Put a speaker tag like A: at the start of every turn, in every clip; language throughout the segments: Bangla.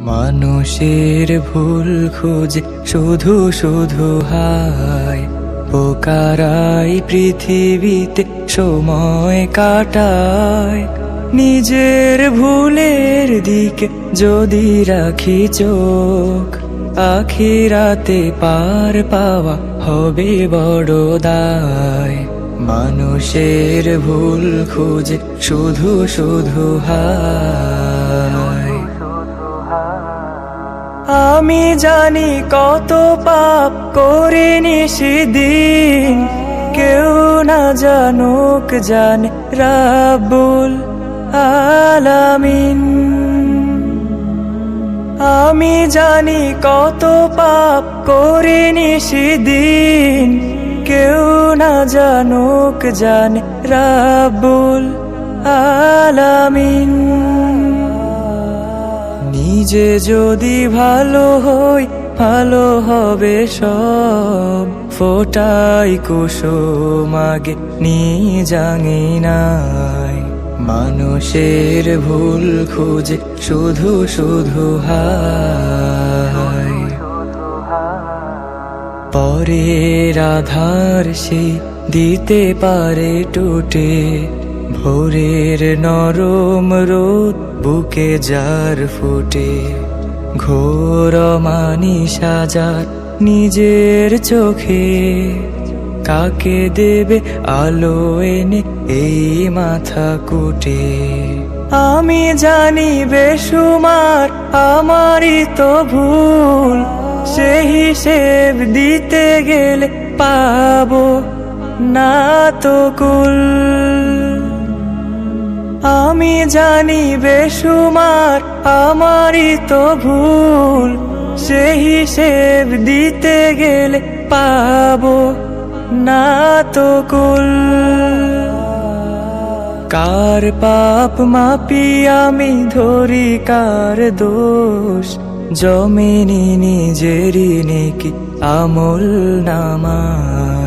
A: মানুষের ভুল খোঁজ শুধু শুধু হায়। পোকারাই পৃথিবীতে সময় কাটায়। নিজের ভুলের দিকে যদি রাখি চোখ আখিরাতে পার পাওয়া হবে বড় দায়। মানুষের ভুল খুঁজে শুধু শুধু হায়। আমি জানি কত পাপ করে নিষিদিন কেউ না জানুক জানে রাবুল আলামিন। আমি জানি কত পাপ করে নিষিদিন কেউ না জানুক জানে রাবুল আলামিন। নিজে যদি ভালো হই, ভালো হবে সব। ফোটাই কুসুম আগে জাঙি নাই মানুষের ভুল খুঁজে শুধু শুধু হায়। পরের আধার সে দিতে পারে টুটে। ভোরের নরম রোদ বুকে যার ফুটে, ঘোর মানি সাজার নিজের চোখে। কাকে দেবে আলো এনে এই মাথা কুটে? আমি জানি বেসুমার আমারই তো ভুল। সে হিসেব দিতে গেলে পাবো না তো কুল। আমি জানি বেসুমার আমারই তো ভুল। সে হিসেব দিতে গেলে পাবো না তো কুল। কার পাপ মাপি আমি ধরি, কার দোষ? জমিনি নিজেরই নেকি, আমল নামায়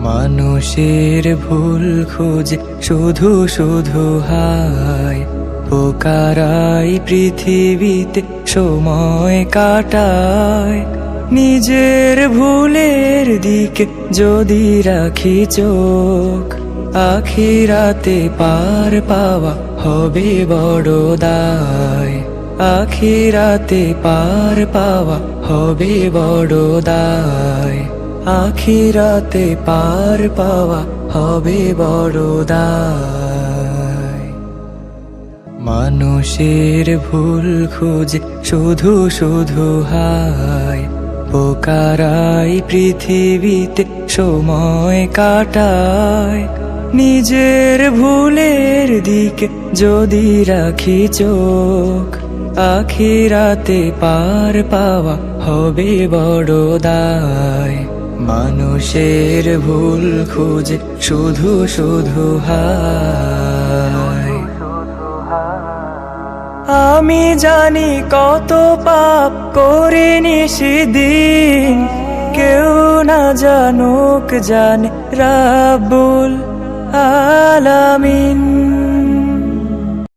A: মানুষের ভুল খুঁজে শুধু শুধু হায়, পোকারাই পৃথিবীতে সময় কাটায়। নিজের ভুলের দিকে যদি রাখি চোখ আখিরাতে পার পাওয়া হবে বড় দায়। আখিরাতে পার পাওয়া হবে বড় দায়। আখিরাতে পার পাওয়া হবে বড় দায়। মানুষের ভুল খুঁজে শুধু শুধু হায়। পোকারাই পৃথিবীতে সময় কাটায়। নিজের ভুলের দিকে যদি রাখি চোখ আখিরাতে পার পাওয়া হবে বড় দায়। মানুষের ভুল খুঁজে শুধু শুধু হায়। আমি জানি কত পাপ করে নিষিদিন, কেউ না জানুক জানে রাবুল আলামিন।